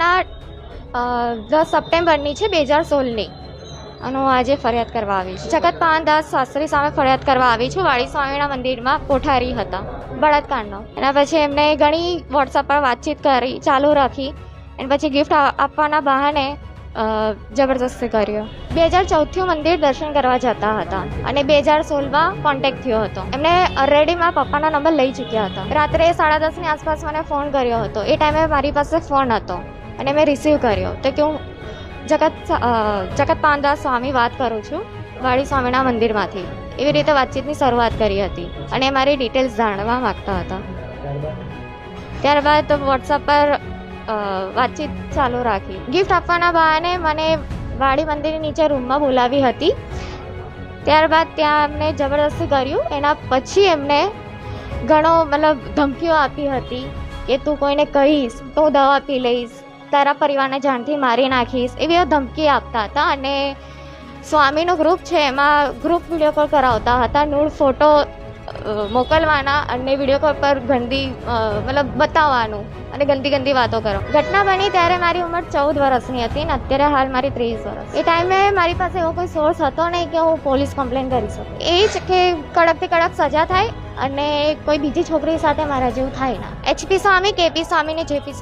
ઘટના દસ સપ્ટેમ્બરની છે બે હજાર સોળની. અને હું આજે ફરિયાદ કરવા આવી છું. જગત પાનદાસ શાસ્ત્રી સામે ફરિયાદ કરવા આવી છું. વાળી સ્વામીના મંદિરમાં કોઠારી હતા, બળાત્કારનો. એના પછી એમને ઘણી વોટ્સઅપ પર વાતચીત કરી, ચાલુ રાખી અને પછી ગિફ્ટ આપવાના બહાને જબરજસ્તી કર્યો. બે હજાર ચૌદથી મંદિર દર્શન કરવા જતા હતા અને બે હજાર સોળમાં કોન્ટેક્ટ થયો હતો. એમને ઓલરેડી પપ્પાના નંબર લઈ ચૂક્યા હતા. રાત્રે સાડા દસની આસપાસ મને ફોન કર્યો હતો. એ ટાઈમે મારી પાસે ફોન હતો. અને મેં રિસીવ કર્યો. તો કે હું જગત જગત પાનદાસ સ્વામી વાત કરું છું, વાળી સ્વામીના મંદિરમાંથી. એવી રીતે વાતચીતની શરૂઆત કરી હતી અને મારી ડિટેલ્સ જાણવા માગતા હતા. ત્યારબાદ વોટ્સઅપ પર વાતચીત ચાલુ રાખી. ગિફ્ટ આપવાના બહાને મને વાડી મંદિરની નીચે રૂમમાં બોલાવી હતી. ત્યારબાદ ત્યાં એમને જબરદસ્તી કર્યું. એના પછી એમને ઘણો મતલબ ધમકીઓ આપી હતી કે તું કોઈને કહીશ, તો દવા પી લઈશ. તારા પરિવારને જાણથી મારી નાખીશ એવી ધમકી આપતા હતા અને સ્વામીનું ગ્રુપ છે, એમાં ગ્રુપ વીડિયો કોલ કરાવતા હતા. નૂળ ફોટો મોકલવાના અને વીડિયો કોલ પર ગંદી મતલબ બતાવવાનું અને ગંદી ગંદી વાતો કરો. ઘટના બની ત્યારે મારી ઉંમર ચૌદ વર્ષની હતી ને અત્યારે હાલ મારી ત્રીસ વર્ષ. એ ટાઈમે મારી પાસે એવો કોઈ સોર્સ હતો નહીં કે હું પોલીસ કમ્પ્લેન કરી શકું. એ જ કે કડકથી કડક સજા થાય અને કોઈ બીજી છોકરી સાથે મારા જેવું થાય ના. એચપી સ્વામી કેપી સ્વામી ને જેપી સ્વામી